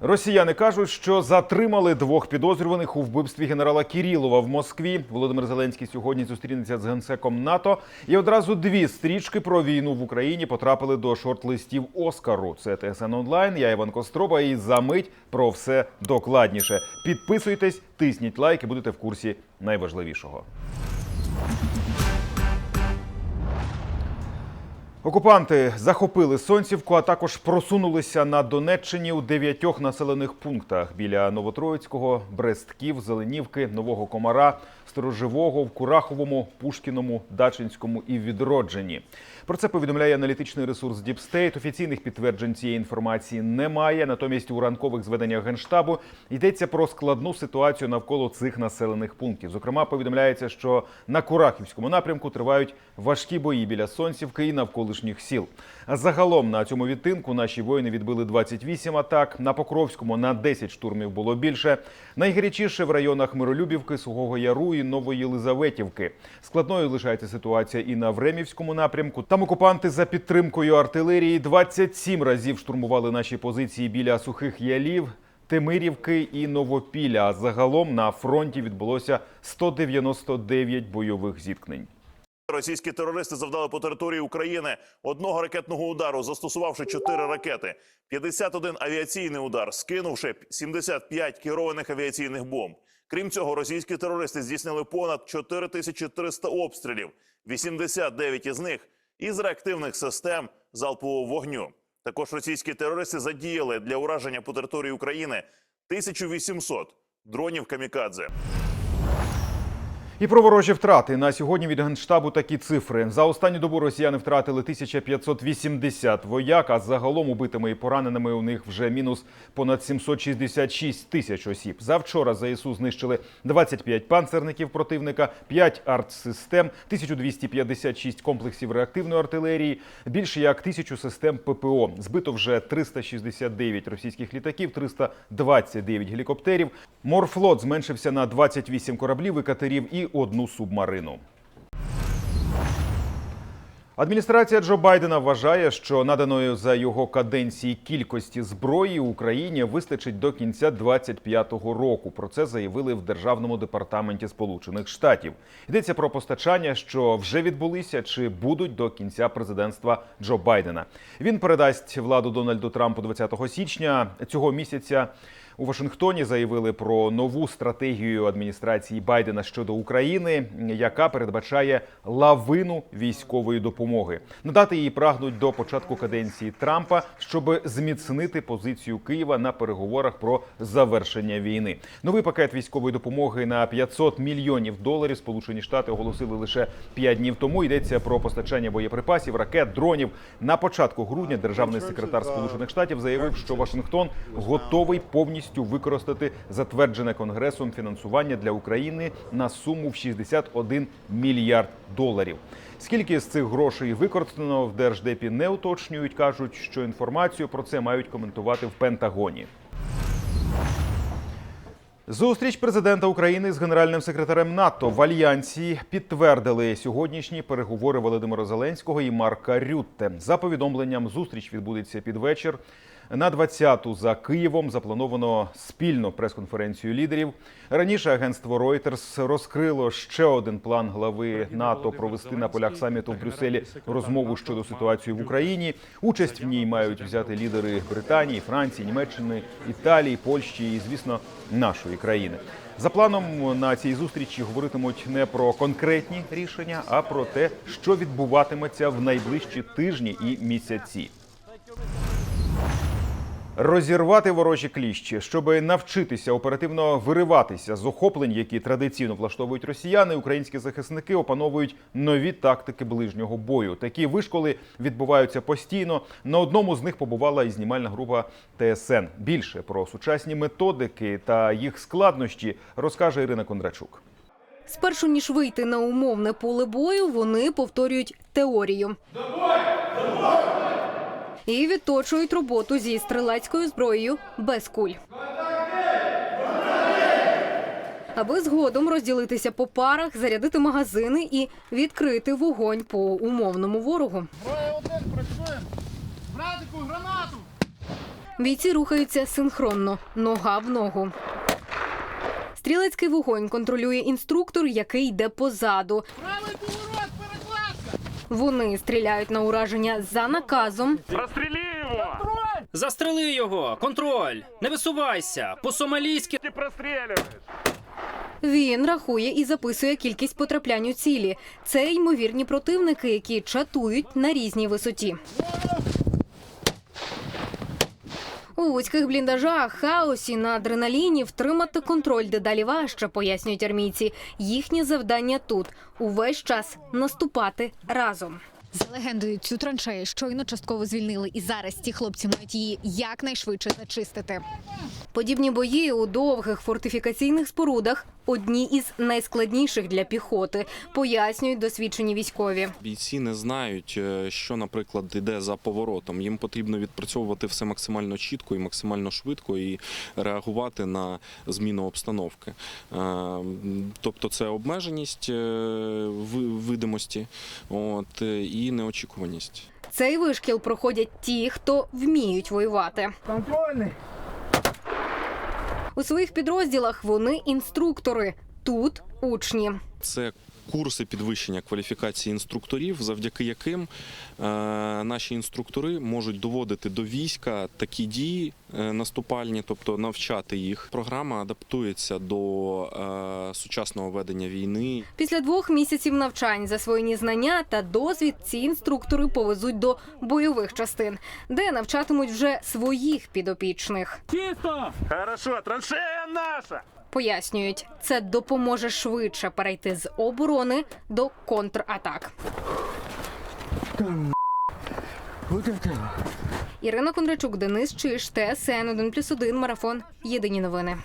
Росіяни кажуть, що затримали двох підозрюваних у вбивстві генерала Кірілова в Москві. Володимир Зеленський сьогодні зустрінеться з генсеком НАТО. І одразу дві стрічки про війну в Україні потрапили до шорт-листів Оскару. Це ТСН онлайн. Я Іван Костроба. І за мить про все докладніше. Підписуйтесь, тисніть лайк і будете в курсі найважливішого. Окупанти захопили Сонцівку, а також просунулися на Донеччині у дев'ятьох населених пунктах. Біля Новотроїцького, Брестків, Зеленівки, Нового Комара, Сторожевого, в Кураховому, Пушкіному, Дачинському і Відродженні. Про це повідомляє аналітичний ресурс State. Офіційних підтверджень цієї інформації немає. Натомість у ранкових зведеннях генштабу йдеться про складну ситуацію навколо цих населених пунктів. Зокрема, повідомляється, що на Курахівському напрямку тривають важкі бої біля Сонцівки і навколишніх сіл. А загалом на цьому відтинку наші воїни відбили 28 атак. На Покровському на 10 штурмів було більше. Найгарячіше в районах Миролюбівки, Сухого Яру і Нової Лизаветівки. Складною лишається ситуація і на Времівському напрямку. Там окупанти за підтримкою артилерії 27 разів штурмували наші позиції біля сухих ялів. Темирівки і Новопілля. Загалом на фронті відбулося 199 бойових зіткнень. Російські терористи завдали по території України одного ракетного удару, застосувавши 4 ракети, 51 авіаційний удар, скинувши 75 керованих авіаційних бомб. Крім цього, російські терористи здійснили понад 4300 обстрілів, 89 із них із реактивних систем залпового вогню. Також російські терористи задіяли для ураження по території України 1800 дронів камікадзе. І про ворожі втрати на сьогодні від генштабу такі цифри. За останню добу росіяни втратили 1580 вояк, а загалом убитими і пораненими у них вже мінус понад 766 тисяч осіб. Завчора ЗСУ знищили 25 панцерників противника, 5 артсистем, 1256 комплексів реактивної артилерії, більше як тисячу систем ППО. Збито вже 369 російських літаків, 329 гелікоптерів. Морфлот зменшився на 28 кораблів і катерів і одну субмарину. Адміністрація Джо Байдена вважає, що наданої за його каденції кількості зброї Україні вистачить до кінця 25-го року. Про це заявили в державному департаменті Сполучених Штатів. Йдеться про постачання, що вже відбулися чи будуть до кінця президентства Джо Байдена. Він передасть владу Дональду Трампу 20 січня цього місяця. У Вашингтоні заявили про нову стратегію адміністрації Байдена щодо України, яка передбачає лавину військової допомоги. Надати її прагнуть до початку каденції Трампа, щоб зміцнити позицію Києва на переговорах про завершення війни. Новий пакет військової допомоги на 500 мільйонів доларів. Сполучені Штати оголосили лише 5 днів тому. Йдеться про постачання боєприпасів, ракет, дронів. На початку грудня державний секретар Сполучених Штатів заявив, що Вашингтон готовий повністю використати затверджене конгресом фінансування для України на суму в 61 мільярд доларів. Скільки з цих грошей використано в держдепі не уточнюють. кажуть, що інформацію про це мають коментувати в Пентагоні. Зустріч президента України з генеральним секретарем НАТО в альянсі підтвердили сьогоднішні переговори Володимира Зеленського і Марка Рютте. За повідомленням, зустріч відбудеться під вечір. На 20-ту за Києвом заплановано спільну прес-конференцію лідерів. Раніше агентство Reuters розкрило ще один план глави НАТО провести на полях саміту в Брюсселі розмову щодо ситуації в Україні. Участь в ній мають взяти лідери Британії, Франції, Німеччини, Італії, Польщі і, звісно, нашої країни. За планом на цій зустрічі говоритимуть не про конкретні рішення, а про те, що відбуватиметься в найближчі тижні і місяці. Розірвати ворожі кліщі, щоб навчитися оперативно вириватися з охоплень, які традиційно влаштовують росіяни, українські захисники опановують нові тактики ближнього бою. Такі вишколи відбуваються постійно. На одному з них побувала і знімальна група ТСН. Більше про сучасні методики та їх складнощі розкаже Ірина Кондрачук. Спершу ніж вийти на умовне поле бою, вони повторюють теорію. І відточують роботу зі стрілецькою зброєю без куль. Аби згодом розділитися по парах, зарядити магазини і відкрити вогонь по умовному ворогу. Один, працюємо. Братику, гранату! Бійці рухаються синхронно, нога в ногу. Стрілецький вогонь контролює інструктор, який йде позаду. Вони стріляють на ураження за наказом. Простріли його! Застрели його! Контроль! Не висувайся! По-сомалійськи Ти прострілюєш! Він рахує і записує кількість потраплянь у цілі. Це ймовірні противники, які чатують на різній висоті. У вузьких бліндажах, хаосі на адреналіні втримати контроль дедалі важче, пояснюють армійці. Їхнє завдання тут увесь час наступати разом. За легендою, цю траншею щойно частково звільнили, і зараз ці хлопці мають її якнайшвидше зачистити. Подібні бої у довгих фортифікаційних спорудах одні із найскладніших для піхоти, пояснюють досвідчені військові. Бійці не знають, е, що, наприклад, йде за поворотом. Їм потрібно відпрацьовувати все максимально чітко і максимально швидко і реагувати на зміну обстановки. Е, Тобто, це обмеженість е, видимості, от і неочікуваність. Цей вишкіл проходять ті, хто вміють воювати. У своїх підрозділах вони інструктори. Тут учні. Це курси підвищення кваліфікації інструкторів, завдяки яким е, наші інструктори можуть доводити до війська такі дії е, наступальні, тобто навчати їх. Програма адаптується до е, сучасного ведення війни. Після двох місяців навчань засвоєні знання та досвід ці інструктори повезуть до бойових частин, де навчатимуть вже своїх підопічних. Хорошо, траншея наша! Пояснюють, це допоможе швидше перейти з оборони до контратак. Ірина Кондрачук, Денис Чиш, ТСН 1+,1, Марафон. Єдині новини.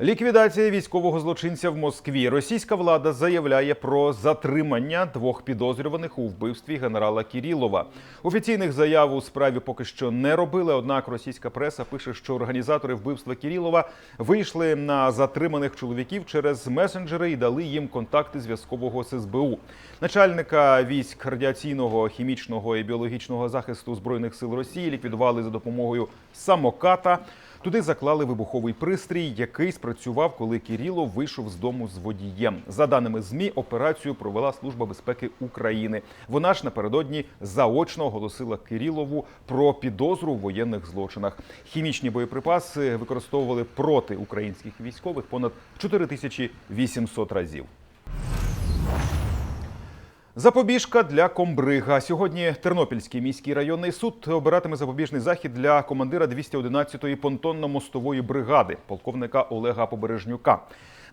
Ліквідація військового злочинця в Москві. Російська влада заявляє про затримання двох підозрюваних у вбивстві генерала Кірілова. Офіційних заяв у справі поки що не робили. Однак російська преса пише, що організатори вбивства Кірілова вийшли на затриманих чоловіків через месенджери і дали їм контакти зв'язкового СБУ. Начальника військ радіаційного, хімічного і біологічного захисту збройних сил Росії ліквідували за допомогою самоката. Туди заклали вибуховий пристрій, який спрацював, коли Кірілов вийшов з дому з водієм. За даними змі, операцію провела Служба безпеки України. Вона ж напередодні заочно оголосила Кирилову про підозру в воєнних злочинах. Хімічні боєприпаси використовували проти українських військових понад 4800 разів. Запобіжка для комбрига. Сьогодні Тернопільський міський районний суд обиратиме запобіжний захід для командира 211-ї понтонно-мостової бригади, полковника Олега Побережнюка.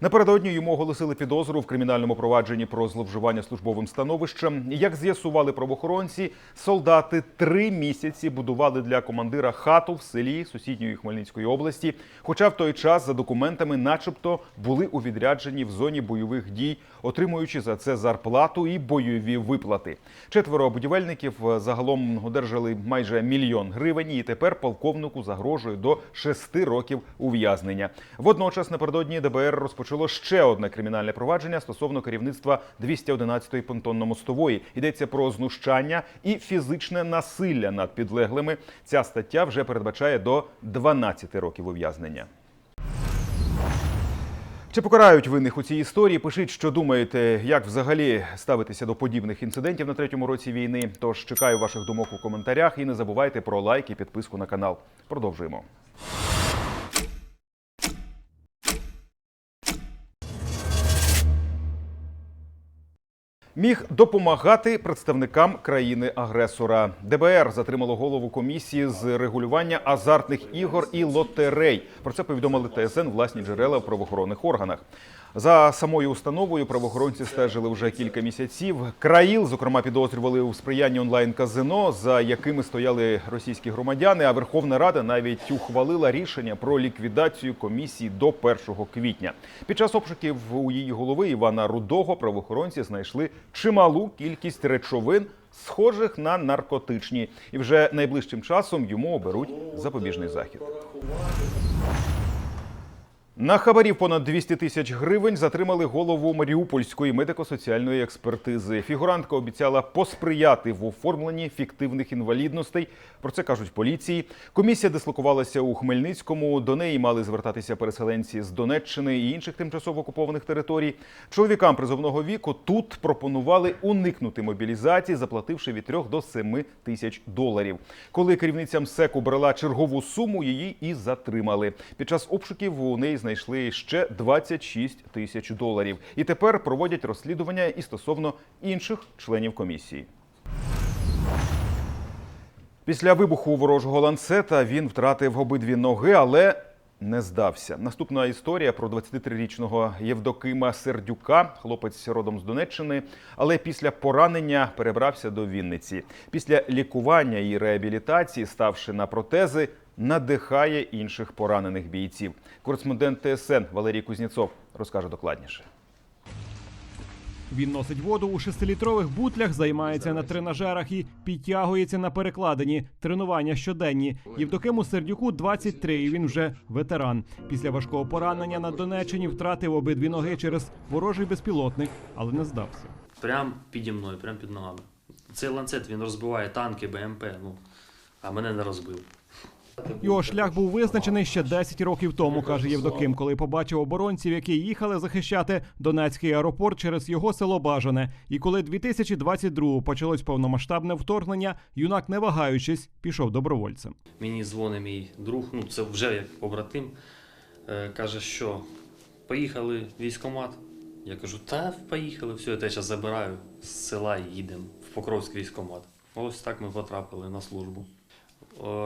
Напередодні йому оголосили підозру в кримінальному провадженні про зловживання службовим становищем. Як з'ясували правоохоронці, солдати три місяці будували для командира хату в селі сусідньої Хмельницької області. Хоча в той час за документами, начебто, були у відрядженні в зоні бойових дій, отримуючи за це зарплату і бойові виплати. Четверо будівельників е, загалом одержали майже мільйон гривень, і тепер полковнику загрожує до шести років ув'язнення. Водночас напередодні ДБР розпочало ще одне кримінальне провадження стосовно керівництва 211-ї понтонно-мостової. Йдеться про знущання і фізичне насилля над підлеглими. Ця стаття вже передбачає до 12 років ув'язнення. Чи покарають винних у цій історії? Пишіть, що думаєте, як взагалі ставитися до подібних інцидентів на третьому році війни. Тож чекаю ваших думок у коментарях і не забувайте про лайк і підписку на канал. Продовжуємо. Міг допомагати представникам країни-агресора. ДБР затримало голову комісії з регулювання азартних ігор і лотерей. Про це повідомили ТСН власні джерела в правоохоронних органах. За самою установою правоохоронці стежили вже кілька місяців. Країл, зокрема, підозрювали у сприянні онлайн-казино, за якими стояли російські громадяни. А Верховна Рада навіть ухвалила рішення про ліквідацію комісії до 1 квітня. Під час обшуків у її голови Івана Рудого правоохоронці знайшли чималу кількість речовин, схожих на наркотичні, і вже найближчим часом йому оберуть запобіжний захід. На хабарів понад 200 тисяч гривень затримали голову Маріупольської медико-соціальної експертизи. Фігурантка обіцяла посприяти в оформленні фіктивних інвалідностей. Про це кажуть поліції. Комісія дислокувалася у Хмельницькому. До неї мали звертатися переселенці з Донеччини і інших тимчасово окупованих територій. Чоловікам призовного віку тут пропонували уникнути мобілізації, заплативши від 3 до 7 тисяч доларів. Коли керівницям СЕКу брала чергову суму, її і затримали. Під час обшуків у неї знайшли ще 26 тисяч доларів. І тепер проводять розслідування і стосовно інших членів комісії. Після вибуху ворожого ланцета він втратив обидві ноги, але не здався. Наступна історія про 23-річного Євдокима Сердюка, хлопець родом з Донеччини, але після поранення перебрався до Вінниці. Після лікування і реабілітації, ставши на протези, надихає інших поранених бійців. Кореспондент ТСН Валерій Кузнєцов розкаже докладніше. Він носить воду у шестилітрових бутлях, займається на тренажерах і підтягується на перекладині. Тренування щоденні. Євдокиму Сердюку 23, і він вже ветеран. Після важкого поранення на Донеччині втратив обидві ноги через ворожий безпілотник, але не здався. Прям піді мною, прям під ногами. Цей ланцет він розбиває танки, БМП, ну, а мене не розбив. Його шлях був визначений ще 10 років тому, каже Євдоким, коли побачив оборонців, які їхали захищати Донецький аеропорт через його село Бажане. І коли 2022 почалось повномасштабне вторгнення, юнак, не вагаючись, пішов добровольцем. Мені дзвонить мій друг, ну це вже як побратим, е, каже, що поїхали в військкомат. Я кажу, та поїхали, все, я тебе зараз забираю з села і їдемо в Покровський військкомат. Ось так ми потрапили на службу.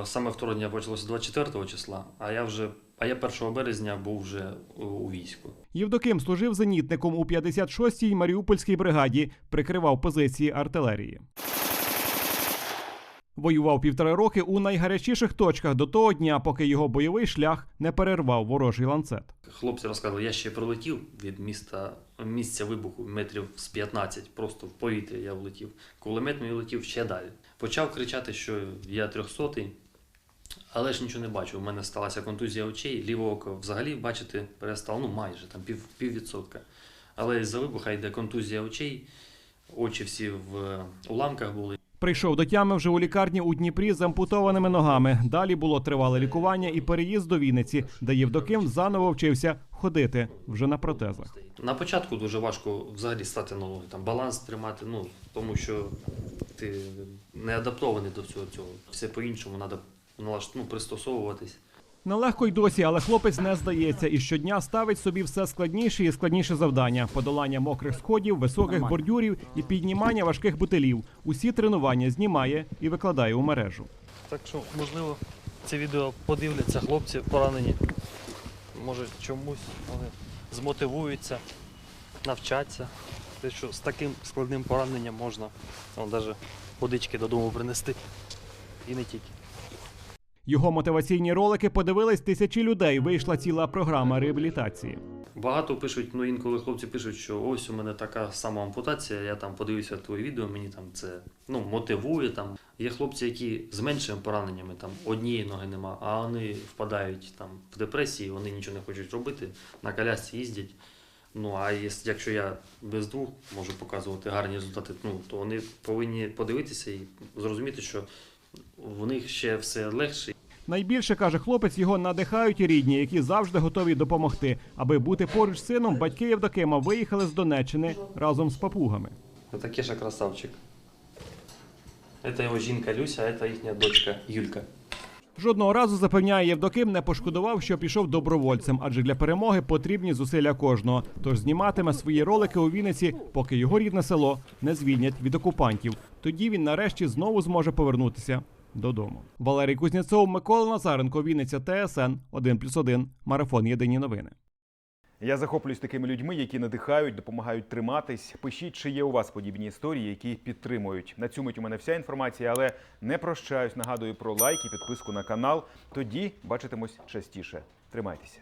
Саме вторгнення почалося 24 числа, а я вже, а я 1 березня був вже у- у війську. Євдоким служив зенітником у 56-й Маріупольській бригаді, прикривав позиції артилерії. Воював півтора роки у найгарячіших точках до того дня, поки його бойовий шлях не перервав ворожий ланцет. Хлопці розказували, я ще прилетів від міста місця вибуху метрів з 15, просто в повітря я влетів. Кулемет мій летів ще далі. Почав кричати, що я трьохсотий, але ж нічого не бачив. У мене сталася контузія очей, ліве око взагалі бачити перестало, ну майже там пів, піввідсотка. Але з-за вибуха йде контузія очей, очі всі в е, уламках були. Прийшов до тями вже у лікарні у Дніпрі з ампутованими ногами. Далі було тривале лікування і переїзд до Вінниці, де Євдоким заново вчився ходити вже на протезах. На початку дуже важко взагалі стати на ноги, там баланс тримати, ну тому що ти не адаптований до всього цього. Все по-іншому треба налаш... ну, пристосовуватись. Нелегко й досі, але хлопець не здається і щодня ставить собі все складніше і складніше завдання: подолання мокрих сходів, високих бордюрів і піднімання важких бутилів. Усі тренування знімає і викладає у мережу. Так що, можливо, це відео подивляться хлопці поранені. Може, чомусь вони змотивуються, навчаться. Те, що з таким складним пораненням можна навіть водички додому принести. І не тільки. Його мотиваційні ролики подивились тисячі людей. Вийшла ціла програма реабілітації. Багато пишуть, ну інколи хлопці пишуть, що ось у мене така сама ампутація, я там подивився твоє відео, мені там це ну, мотивує. Там. Є хлопці, які з меншими пораненнями, там однієї ноги нема, а вони впадають там в депресії, вони нічого не хочуть робити, на колясці їздять. Ну а якщо я без двох можу показувати гарні результати, ну то вони повинні подивитися і зрозуміти, що в них ще все легше. Найбільше каже хлопець, його надихають і рідні, які завжди готові допомогти. Аби бути поруч з сином, батьки Євдокима виїхали з Донеччини разом з папугами. Це ще красавчик. Це його жінка Люся, а це їхня дочка Юлька. Жодного разу запевняє Євдоким, не пошкодував, що пішов добровольцем, адже для перемоги потрібні зусилля кожного. Тож зніматиме свої ролики у Вінниці, поки його рідне село не звільнять від окупантів. Тоді він нарешті знову зможе повернутися додому. Валерій Кузнєцов, Микола Назаренко, Вінниця, ТСН 1+,1, Марафон Єдині новини. Я захоплююсь такими людьми, які надихають, допомагають триматись. Пишіть, чи є у вас подібні історії, які підтримують. На цю мить у мене вся інформація, але не прощаюсь. Нагадую про лайк і підписку на канал. Тоді бачитимось частіше. Тримайтеся.